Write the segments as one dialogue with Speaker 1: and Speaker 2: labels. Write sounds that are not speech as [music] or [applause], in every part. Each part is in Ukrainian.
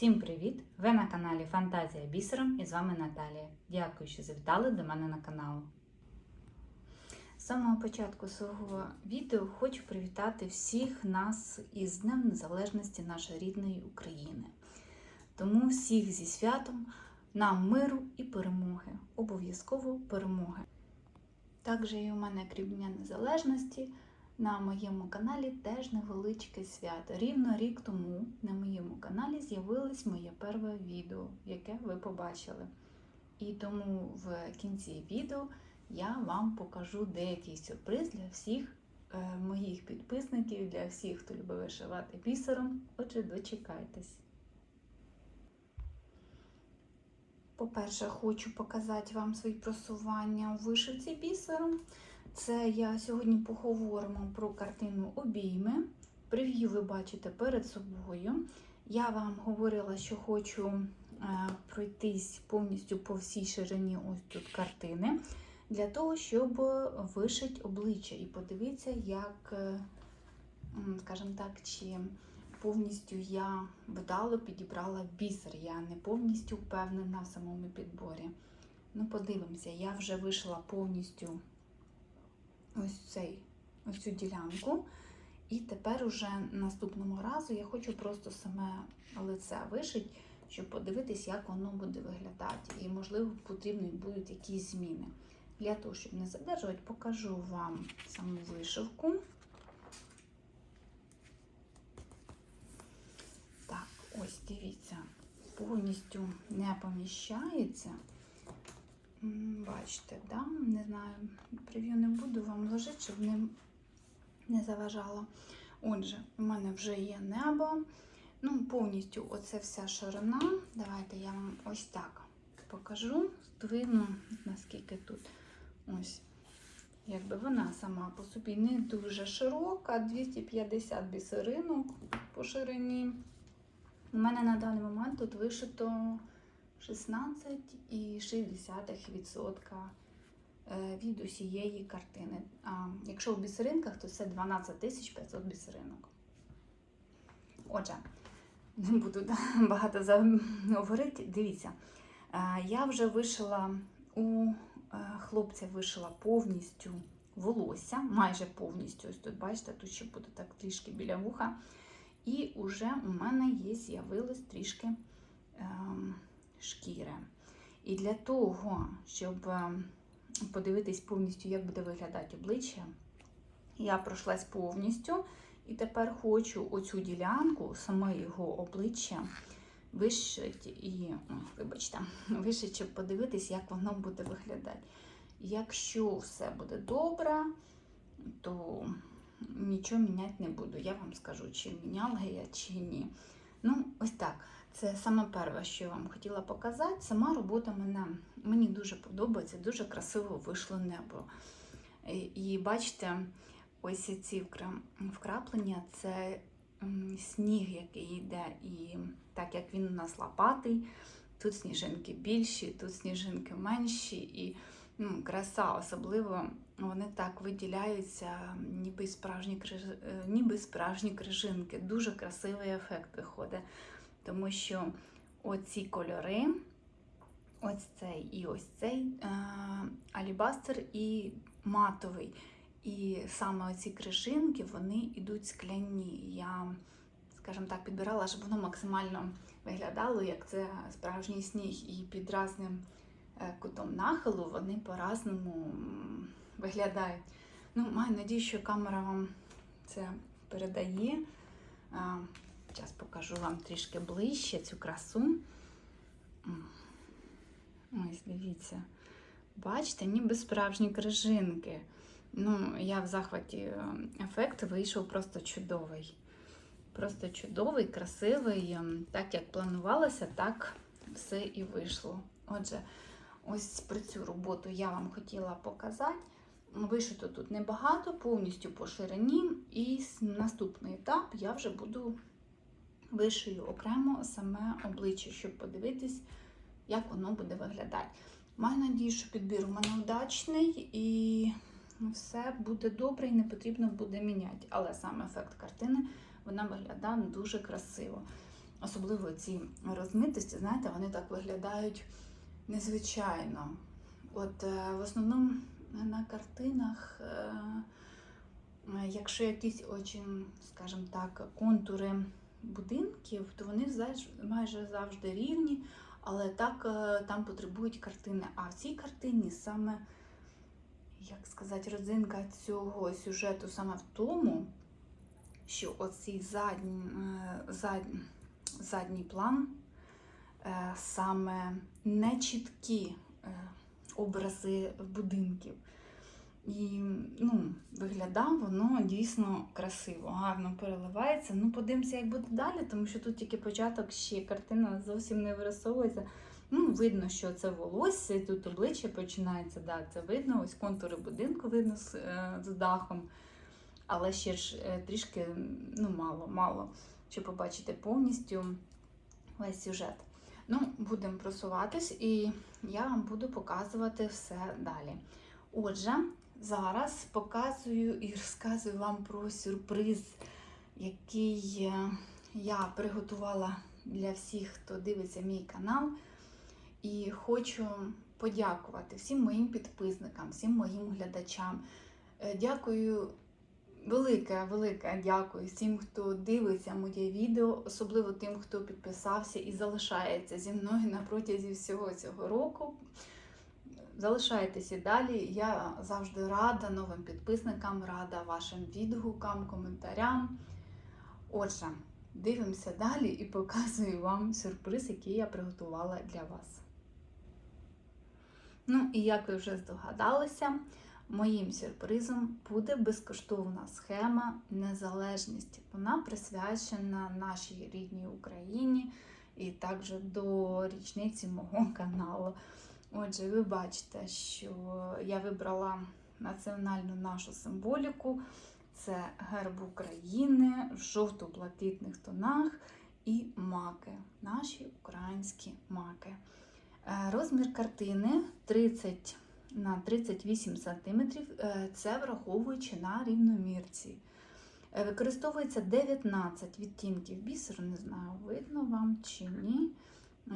Speaker 1: Всім привіт! Ви на каналі Фантазія Бісером і з вами Наталія. Дякую, що завітали до мене на канал. З самого початку свого відео хочу привітати всіх нас із Днем Незалежності нашої рідної України. Тому всіх зі святом, нам миру і перемоги, обов'язково перемоги. Також і у мене крім Дня Незалежності. На моєму каналі теж невеличке свято. Рівно рік тому на моєму каналі з'явилось моє перше відео, яке ви побачили. І тому в кінці відео я вам покажу деякий сюрприз для всіх е, моїх підписників, для всіх, хто любить вишивати бісером. Отже, дочекайтесь. По-перше, хочу показати вам свої просування у вишивці бісером. Це я сьогодні поговоримо про картину обійми. Прев'ю ви бачите перед собою. Я вам говорила, що хочу е, пройтись повністю по всій ширині ось тут картини, для того, щоб вишити обличчя і подивитися, як, е, скажімо так, чи повністю я вдало підібрала бісер. Я не повністю впевнена в самому підборі. Ну, подивимося, я вже вишила повністю ось цей, ось цю ділянку. І тепер уже наступного разу я хочу просто саме лице вишити, щоб подивитись, як воно буде виглядати. І, можливо, потрібні будуть якісь зміни. Для того, щоб не задержувати, покажу вам саму вишивку. Так, ось дивіться, повністю не поміщається. Бачите, да? не знаю, прев'ю не буду вам ложити, щоб не, не заважало. Отже, у мене вже є небо. Ну, повністю оце вся ширина. Давайте я вам ось так покажу, здвину, наскільки тут ось. Якби вона сама по собі не дуже широка, 250 бісеринок по ширині. У мене на даний момент тут вишито 16,6% е, від усієї картини. А якщо в бісеринках, то це 12 500 бісеринок. Отже, не буду [laughs] багато говорити. Дивіться, е, я вже вишила у е, хлопця вишила повністю волосся, майже повністю. Ось тут, бачите, тут ще буде так трішки біля вуха. І вже у мене є, з'явилось трішки. Шкіри. І для того, щоб е, подивитись повністю, як буде виглядати обличчя, я пройшлась повністю. І тепер хочу оцю ділянку, саме його обличчя, вишити і, вибачте, [laughs] вишити, щоб подивитись, як воно буде виглядати. Якщо все буде добре, то нічого міняти не буду. Я вам скажу, чи міняла я, чи ні. Ну, ось так. Це саме перше, що я вам хотіла показати. Сама робота мене, мені дуже подобається, дуже красиво вийшло небо. І, і бачите, ось ці вкраплення це сніг, який йде. І так як він у нас лопатий, тут сніжинки більші, тут сніжинки менші. І ну, краса, особливо вони так виділяються, ніби справжні, е, ніби справжні крижинки. Дуже красивий ефект виходить. Тому що оці кольори, ось цей і ось цей е, алібастер і матовий. І саме оці крижинки, вони йдуть скляні. Я, скажімо так, підбирала, щоб воно максимально виглядало, як це справжній сніг. І під разним е, кутом нахилу вони по-разному виглядають. Ну, маю надію, що камера вам це передає. Зараз покажу вам трішки ближче цю красу. Ось, дивіться. Бачите, ніби справжні крижинки. Ну, я в захваті е, ефект вийшов просто чудовий. Просто чудовий, красивий. Ем, Так як планувалося, так все і вийшло. Отже, ось про цю роботу я вам хотіла показати. Вишито тут небагато, повністю по ширині. І наступний етап я вже буду вишию окремо саме обличчя, щоб подивитись, як воно буде виглядати. Маю надію, що підбір у мене удачний і все буде добре і не потрібно буде міняти. Але сам ефект картини вона виглядає дуже красиво. особливо ці розмитості, знаєте, вони так виглядають незвичайно. От е, в основному на картинах, е, якщо якісь очень, скажімо так, контури будинків, то вони майже завжди рівні, але так е, там потребують картини. А в цій картині саме, як сказати, родзинка цього сюжету саме в тому, що оцей задній, е, задній, задній план е, саме нечіткі образи будинків. І ну, виглядає воно дійсно красиво, гарно переливається. Ну, подивимося, як буде далі, тому що тут тільки початок ще картина зовсім не вирисовується. Ну, видно, що це волосся, тут обличчя починається, да, це видно, ось контури будинку видно з, е, з дахом. Але ще ж е, трішки ну, мало, мало, щоб побачити повністю весь сюжет. Ну, будемо просуватись, і я вам буду показувати все далі. Отже, зараз показую і розказую вам про сюрприз, який е, я приготувала для всіх, хто дивиться мій канал. І хочу подякувати всім моїм підписникам, всім моїм глядачам. Е, Дякую, велике, велике дякую всім, хто дивиться моє відео, особливо тим, хто підписався і залишається зі мною на протязі всього цього року. Залишайтеся далі. Я завжди рада новим підписникам, рада вашим відгукам, коментарям. Отже, дивимося далі і показую вам сюрприз, який я приготувала для вас. Ну, і як ви вже здогадалися, моїм сюрпризом буде безкоштовна схема Незалежність. Вона присвячена нашій рідній Україні і також до річниці мого каналу. Отже, ви бачите, що я вибрала національну нашу символіку. Це герб України в жовто-блакитних тонах і маки, наші українські маки. Е, Розмір картини 30 на 38 см, це враховуючи на рівномірці. Е, Використовується 19 відтінків бісеру, не знаю, видно вам чи ні.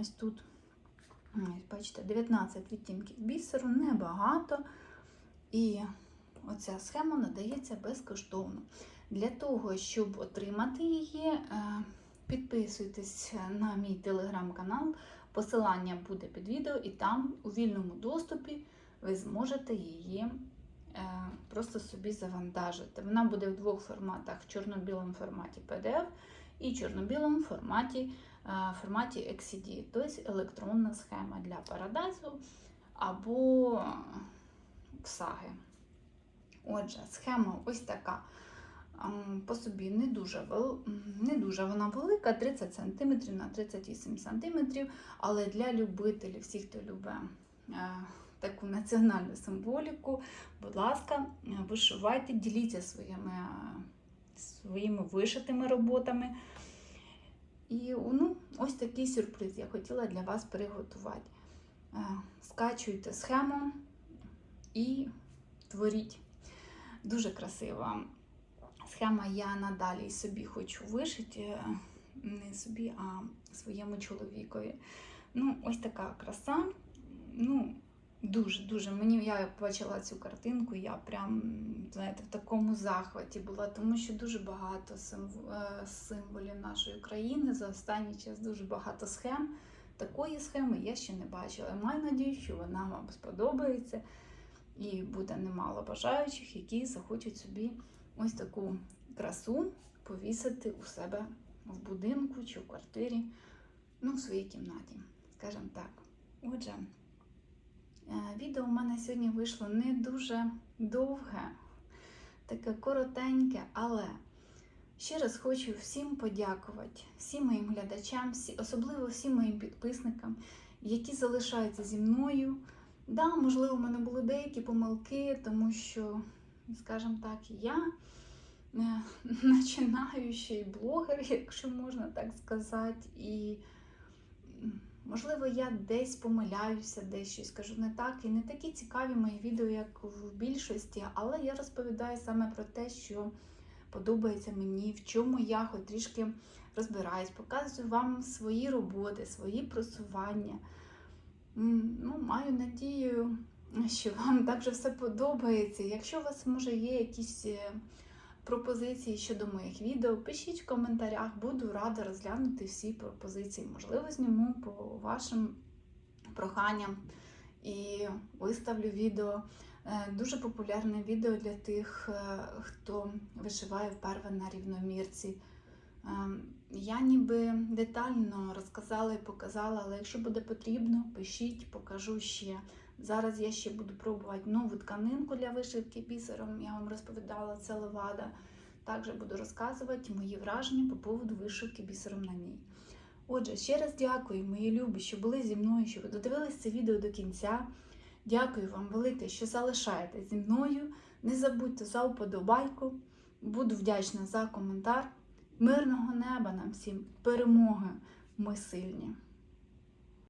Speaker 1: Ось тут, бачите, 19 відтінків бісеру, небагато. І оця схема надається безкоштовно. Для того, щоб отримати її, е, підписуйтесь на мій телеграм-канал. Посилання буде під відео, і там у вільному доступі ви зможете її е, просто собі завантажити. Вона буде в двох форматах: в чорно-білому форматі PDF і чорно-білому форматі, е, форматі XCD, тобто електронна схема для Paradise або саги. Отже, схема ось така. По собі не дуже, вел- не дуже вона велика, 30 см на 38 см, але для любителів, всіх, хто любить е, таку національну символіку, будь ласка, вишивайте, діліться своїми, своїми вишитими роботами. І ну, ось такий сюрприз я хотіла для вас приготувати. Е, Скачуйте схему і творіть. Дуже красива схема. Я надалі собі хочу вишити, е, не собі, а своєму чоловікові. Ну, ось така краса. Ну, дуже-дуже. Мені я бачила цю картинку, я прям, знаєте, в такому захваті була, тому що дуже багато е, символів нашої країни. За останній час дуже багато схем. Такої схеми я ще не бачила. Маю надію, що вона вам сподобається. І буде немало бажаючих, які захочуть собі ось таку красу повісити у себе в будинку чи в квартирі, ну, в своїй кімнаті, скажімо так. Отже, відео у мене сьогодні вийшло не дуже довге, таке коротеньке, але ще раз хочу всім подякувати, всім моїм глядачам, особливо всім моїм підписникам, які залишаються зі мною. Да, можливо, в мене були деякі помилки, тому що, скажімо так, я е, [laughs] починаючий блогер, якщо можна так сказати, і можливо я десь помиляюся, десь щось кажу не так. І не такі цікаві мої відео, як в більшості, але я розповідаю саме про те, що подобається мені, в чому я хоч трішки розбираюсь, показую вам свої роботи, свої просування. Ну, маю надію, що вам також все подобається. Якщо у вас може є якісь е, пропозиції щодо моїх відео, пишіть в коментарях, буду рада розглянути всі пропозиції. Можливо, зніму по вашим проханням і виставлю відео. Е, Дуже популярне відео для тих, е, хто вишиває вперше на рівномірці. Ем, Я ніби детально розказала і показала, але якщо буде потрібно, пишіть, покажу ще. Зараз я ще буду пробувати нову тканинку для вишивки бісером. Я вам розповідала, це левада. Також буду розказувати мої враження по поводу вишивки бісером на ній. Отже, ще раз дякую, мої любі, що були зі мною, що ви додивились це відео до кінця. Дякую вам велике, що залишаєтесь зі мною. Не забудьте за вподобайку. Буду вдячна за коментар. Мирного неба нам всім, перемоги! Ми сильні!